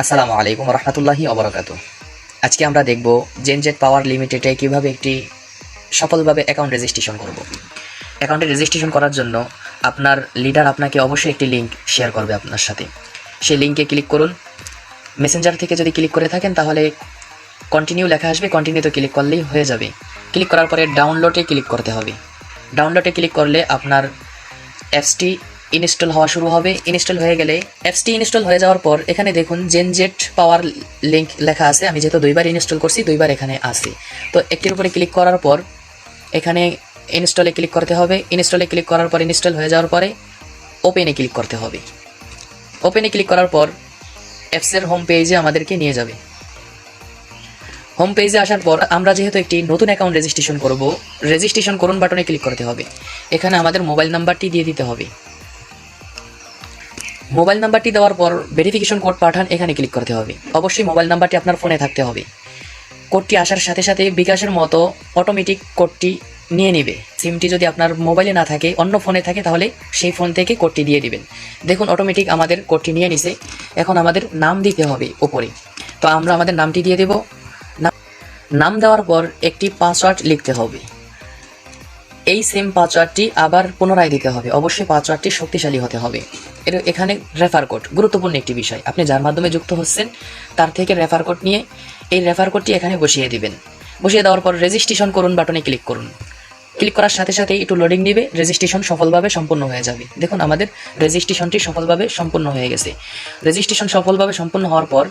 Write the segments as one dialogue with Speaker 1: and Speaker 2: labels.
Speaker 1: আসসালামু আলাইকুম রহমতুল্লাহি অবরাকাত আজকে আমরা দেখব জেনজেট পাওয়ার লিমিটেডে কীভাবে একটি সফলভাবে অ্যাকাউন্ট রেজিস্ট্রেশন করব। অ্যাকাউন্টে রেজিস্ট্রেশন করার জন্য আপনার লিডার আপনাকে অবশ্যই একটি লিঙ্ক শেয়ার করবে আপনার সাথে। সেই লিঙ্কে ক্লিক করুন। মেসেঞ্জার থেকে যদি ক্লিক করে থাকেন তাহলে কন্টিনিউ লেখা আসবে। কন্টিনিউতে ক্লিক করলেই হয়ে যাবে। ক্লিক করার পরে ডাউনলোডে ক্লিক করতে হবে। ডাউনলোডে ক্লিক করলে আপনার অ্যাপসটি ইনস্টল হওয়া শুরু হবে। ইনস্টল হয়ে গেলে অ্যাপসটি ইনস্টল হয়ে যাওয়ার পর এখানে দেখুন জেনজেট পাওয়ার লিঙ্ক লেখা আছে। আমি যেহেতু দুইবার ইনস্টল করছি, দুইবার এখানে আছে। তো একটির উপরে ক্লিক করার পর এখানে ইনস্টলে ক্লিক করতে হবে। ইনস্টলে ক্লিক করার পর ইনস্টল হয়ে যাওয়ার পরে ওপেনে ক্লিক করতে হবে। ওপেনে ক্লিক করার পর অ্যাপসের হোম পেজে আমাদেরকে নিয়ে যাবে। হোম পেজে আসার পর আমরা যেহেতু একটি নতুন অ্যাকাউন্ট রেজিস্ট্রেশন করব রেজিস্ট্রেশন করুন বাটনে ক্লিক করতে হবে। এখানে আমাদের মোবাইল নাম্বারটি দিয়ে দিতে হবে। মোবাইল নাম্বারটি দেওয়ার পর ভেরিফিকেশন কোড পাঠান, এখানে ক্লিক করতে হবে। অবশ্যই মোবাইল নাম্বারটি আপনার ফোনে থাকতে হবে। কোডটি আসার সাথে সাথে বিকাশের মতো অটোমেটিক কোডটি নিয়ে নেবে। সিমটি যদি আপনার মোবাইলে না থাকে, অন্য ফোনে থাকে, তাহলে সেই ফোন থেকে কোডটি দিয়ে দিবেন। দেখুন অটোমেটিক আমাদের কোডটি নিয়ে নিছে। এখন আমাদের নাম দিতে হবে ওপরে তো আমরা আমাদের নামটি দিয়ে দেব। নাম- দেওয়ার পর একটি পাসওয়ার্ড লিখতে হবে। এই সেম পাসওয়ার্ডটি আবার পুনরায় দিতে হবে। অবশ্যই পাসওয়ার্ডটি শক্তিশালী হতে হবে। এর এখানে রেফার কোড গুরুত্বপূর্ণ একটি বিষয়। আপনি যার মাধ্যমে যুক্ত হচ্ছেন, তার থেকে রেফার কোড নিয়ে এই রেফার কোডটি এখানে বসিয়ে দিবেন। বসিয়ে দেওয়ার পর রেজিস্ট্রেশন করুন বাটনে ক্লিক করুন। ক্লিক করার সাথে সাথে একটু লোডিং নেবে রেজিস্ট্রেশন সফলভাবে সম্পূর্ণ হয়ে যাবে। দেখুন, আমাদের রেজিস্ট্রেশনটি সফলভাবে সম্পূর্ণ হয়ে গেছে। রেজিস্ট্রেশন সফলভাবে সম্পূর্ণ হওয়ার পর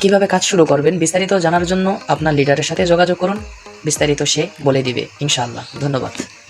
Speaker 1: কীভাবে কাজ শুরু করবেন, বিস্তারিত জানার জন্য আপনার লিডারের সাথে যোগাযোগ করুন। বিস্তারিত সে বলে দিবে ইনশাআল্লাহ। ধন্যবাদ।